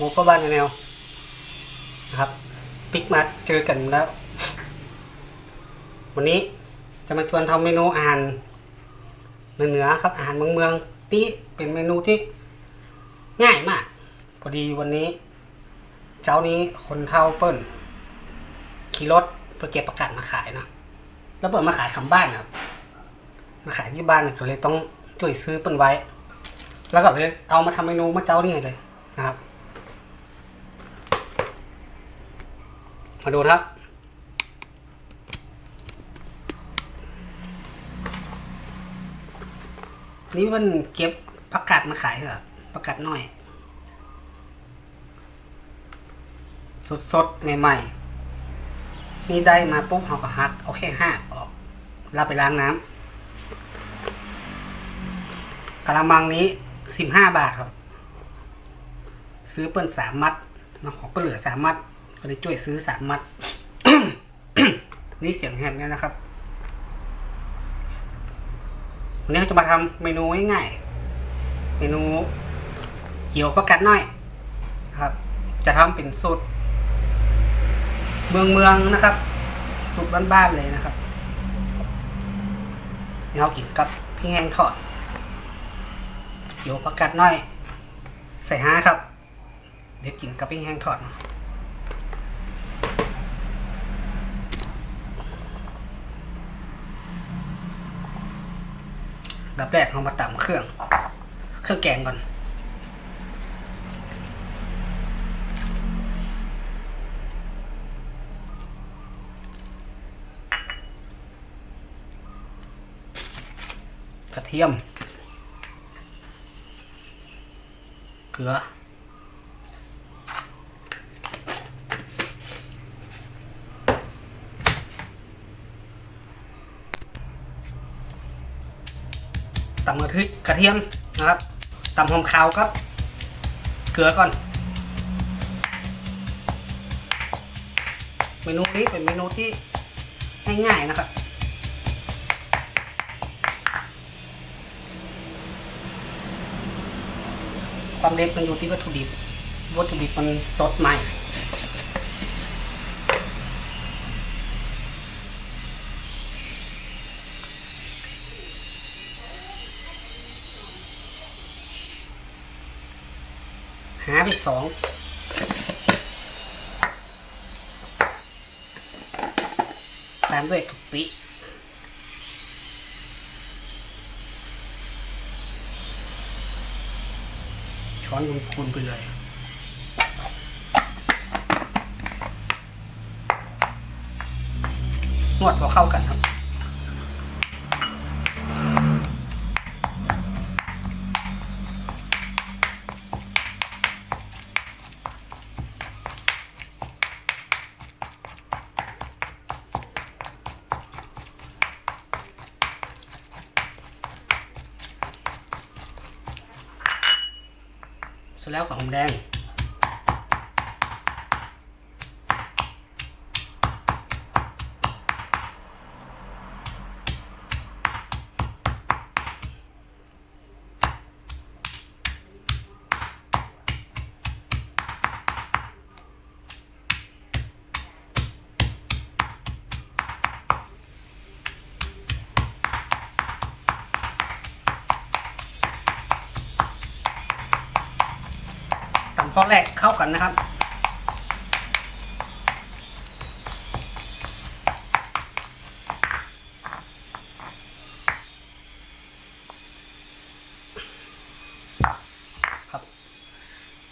หัวก็บ้านแนวนะครับปิกมาเจอกันแล้ว วันนี้จะมาชวนทำเมนูอาหารเหนือครับอาหารเมืองเมืองๆที่เป็นเมนูที่ง่ายมาก พอดีวันนี้ เจ้านี้คนเท่าเปิ้ลขี่รถเพื่อเก็บประกาศมาขายนะแล้วเปิดมาขายคำบ้านครับ มาขายที่บ้านก็เลยต้องช่วยซื้อเปิ้ลไว้ แล้วก็เลยเอามาทำเมนูมาเจ้านี่เลยนะครับ มาดูครับนี่มันเก็บประกาศมาขายเหรอประกาศน้อย สดๆใหม่ๆ นี่ได้มาปุ๊บเขาก็หัดเอาแค่ห้าออกเราไปล้างน้ำกะละมังนี้สิบห้าบาทครับ ซื้อเปิ้นสามมัดมาของเปิ้นเหลือสามมัด ก็เลยช่วยซื้อสามมัด นี่เสียงแหบเนี่ยนะครับ วันนี้เราจะมาทำเมนูง่ายๆ เมนูเกี่ยวประกัดน้อยนะครับ จะทำเป็นสูตรเมืองเมืองๆนะครับ สูตรบ้านๆเลยนะครับเรากินกับพี่แห้งทอดเกี่ยวประกัดน้อย ใส่ห้าครับ เดี๋ยวกินกับปิ้งแห้งทอด นะดับแรกเรามาตำเครื่อง เครื่องแกงก่อน กระเทียม เกลือ ตำกระทิกระเทียมนะครับตำหอมขาวครับ เกลือก่อน เมนูนี้เป็นเมนูที่ง่ายๆนะครับความเด็ดมันอยู่ที่วัตถุดิบ วัตถุดิบมันสดใหม่ หาไปสองตามด้วยกะปิช้อนคูณไปเลยนวดพอเข้ากันครับ ร็จแล้วกับหอมแดง ตำพอแรกเข้ากันนะครับ ครับ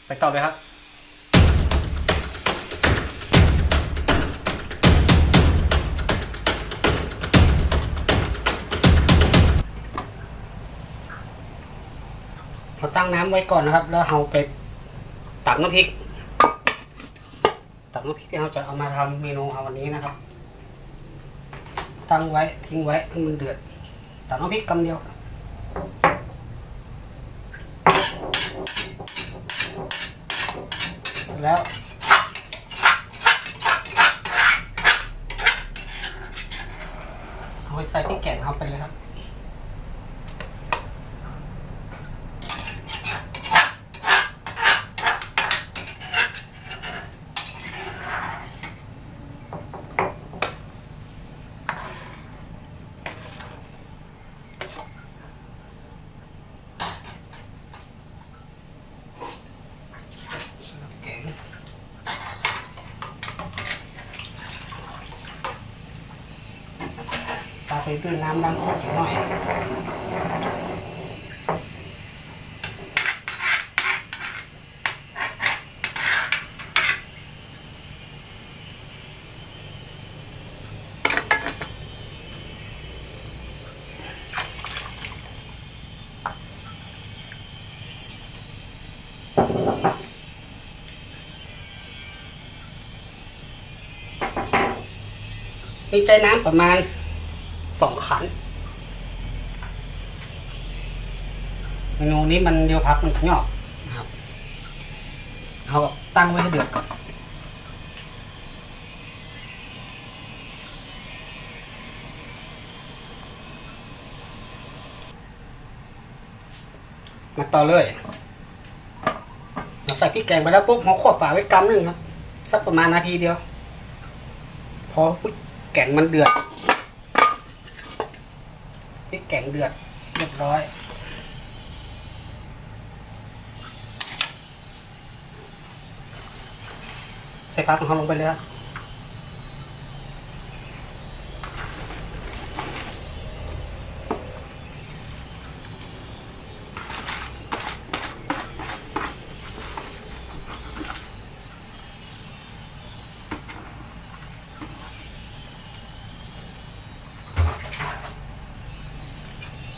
ไปต่อเลยครับเราตั้งน้ำไว้ก่อนนะครับ แล้วเราไป ตักน้ำพริก ตักน้ำพริกที่เราจะเอามาทำเมนูวันนี้นะครับ ตั้งไว้ทิ้งไว้ให้มันเดือด ตักน้ำพริกกำเดียวคแล้วเอาไปใส่พริกแกงเอาไปเลยครับ ไปด้วยน้ำล้างข้าวหน่อยมีใจน้ำประมาณ สองขันเมนูนี้มันเดียวพักมันงอกนะครับเอาแบบตั้งไว้ให้เดือดก่อนมาต่อเลยเราใส่พริกแกงไปแล้วปุ๊บเราขวบฝาไว้กำหนึ่งครับ สักประมาณนาทีเดียว พอพริกแกงมันเดือดพริก แกงเดือดเรียบร้อย ใส่ผักของเขาลงไปเลย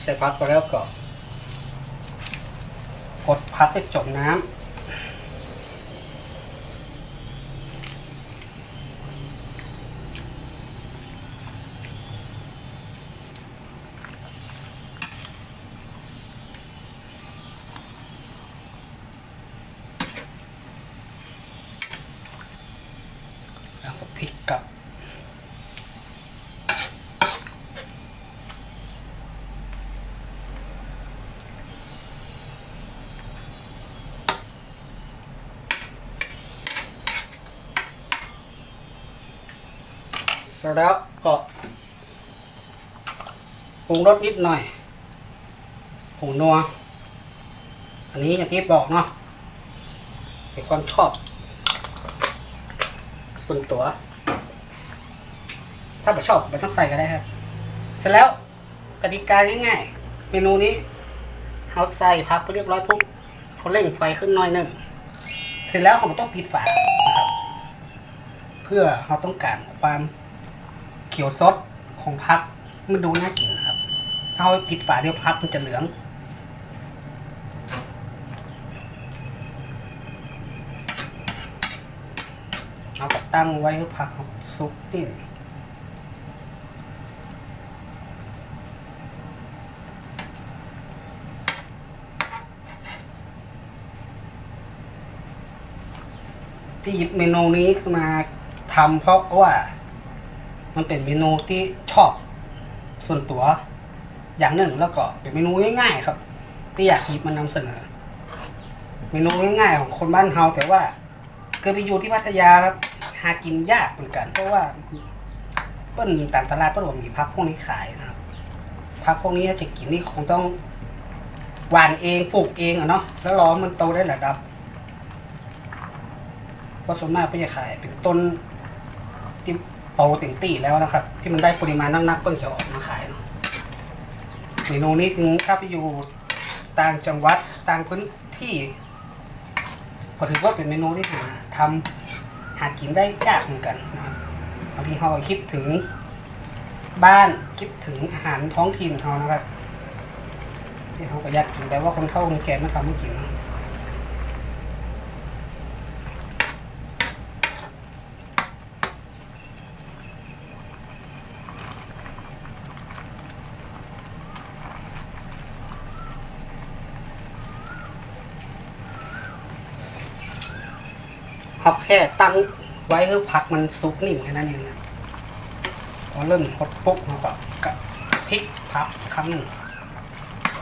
ใส่ผักไปแล้วก็กดพัดให้จมน้ำ แล้วก็พลิกกลับ เสร็จ แล้วก็ปรุงรสนิดหน่อยผงนัว อันนี้อย่างที่บอกเนาะเป็นความชอบ ส่วนตัว ถ้าไม่ชอบไม่ต้องใส่ก็ได้ครับ เสร็จแล้วกติกาง่ายๆ เมนูนี้เราใส่พักไปเรียบร้อยปุ๊บเขาเร่งไฟขึ้นน้อยหนึ่ง เสร็จแล้วเราต้องปิดฝานะครับ เพื่อเราต้องการความ ขียวซดของพักมันดูน่ากินนะครับ ถ้าเราปิดฝาเดี๋ยวพักมันจะเหลือง เอาตั้งไว้ผักเขาซุกนี่ที่หยิบเมนูนี้มาทำเพราะว่า มันเป็นเมนูที่ชอบส่วนตัวอย่างหนึ่งแล้วก็เป็นเมนูง่ายๆครับ ที่อยากหยิบมานำเสนอ เมนูง่ายๆของคนบ้านเฮาแต่ว่าเคยไปอยู่ที่พัทยาครับหากินยากเหมือนกัน เพราะว่าเปิ้นตามตลาดเปิ้นบอกมีพักพวกนี้ขายนะครับพักพวกนี้จะกินนี่คงต้องหวานเองปลูกเองอะเนาะแล้วรอมันโตได้ระดับเพราะส่วนมากเปิ้นจะขายเป็นต้น โตเต็มตีแล้วนะครับ ที่มันได้ปริมาณนักๆเปิ้นจะออกมาขายเนาะเมนูนี้ถึงถ้าไปอยู่ต่างจังหวัดต่างพื้นที่ก็ถือว่าเป็นเมนูที่หาทำหากินได้ยากเหมือนกันนะครับบางทีเราคิดถึงบ้านคิดถึงอาหารท้องถิ่นเขานะครับที่เขาก็อยากกินแต่ว่าคนเฒ่าคนแก่ไม่ทำให้กินเนาะ เอาแค่ตั้งไว้เพื่อผักมันซุกนิ่มแค่นั้นเองนะพอเริ่มหดปุ๊บเราก็กะพลิกพับครั้งหนึ่ง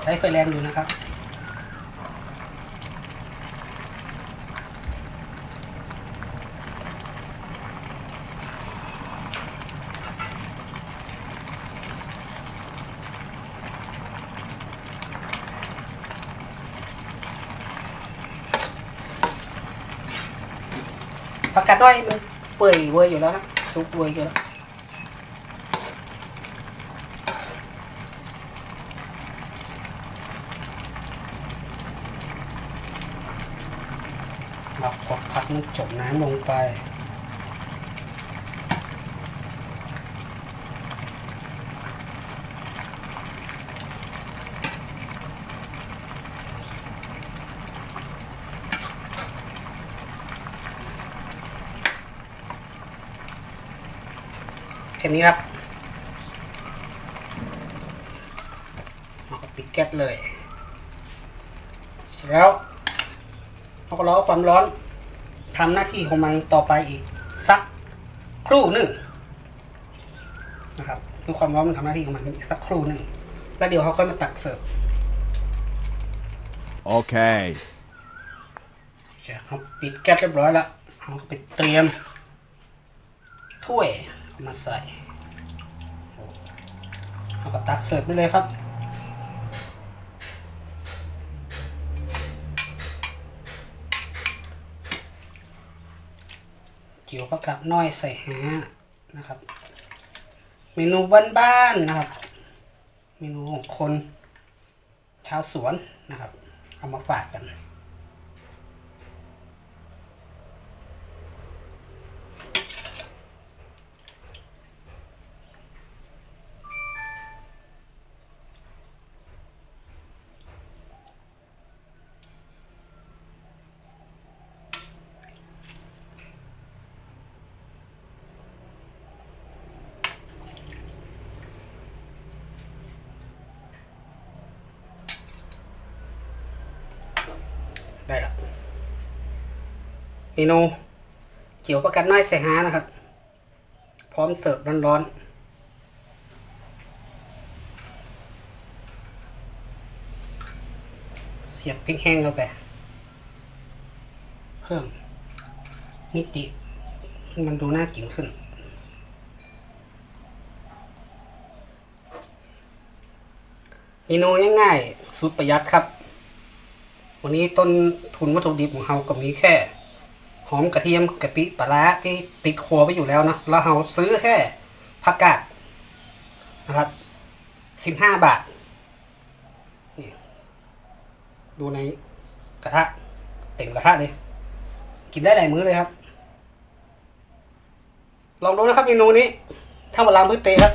ใช้ไฟแรงอยู่นะครับ กกาดน้อยมันเปื่อยเวอร์อยู่แล้วนะซุปเวอร์อยู่แล้วเรากดผักมันจบน้ำลงไป แค่นี้ครับเราก็ปิดแก๊สเลยเสร็จแล้วเราก็รอความร้อนทำหน้าที่ของมันต่อไปอีกสักครู่หนึ่งนะครับดูความร้อนมันทำหน้าที่ของมันอีกสักครู่หนึ่งแล้วเดี๋ยวเขาค่อยมาตักเสิร์ฟ Okay. เสร็จครับปิดแก๊สเรียบร้อยแล้วเราก็ไปเตรียมถ้วยเอา มาใส่เอาก็ตักเสิร์ฟไปเลยครับเกี่ยวประกับน้อยใส่หานะครับ เมนูบ้านๆนะครับ เมนูของคนชาวสวนนะครับ เอามาฝากกัน ได้ละเมนูเกี่ยวประกันน้อยใส่ฮานะครับ พร้อมเสิร์ฟร้อนๆเสียบพริกแห้งเข้าไป เพิ่มมิติ มันดูน่ากินขึ้น เมนูง่ายๆสุดประหยัดครับ วันนี้ต้นทุนวัตถุดิบของเราก็มีแค่หอมกระเทียมกะปิปลาร้าที่ติดครัวไว้อยู่แล้วนะแล้วเราซื้อแค่ผักกาดนะครับสิบห้าบาทนี่ดูในกระทะเต็มกระทะเลย กินได้หลายมื้อเลยครับ ลองดูนะครับเมนูนี้ ถ้ามาลามพื้นเตะครับ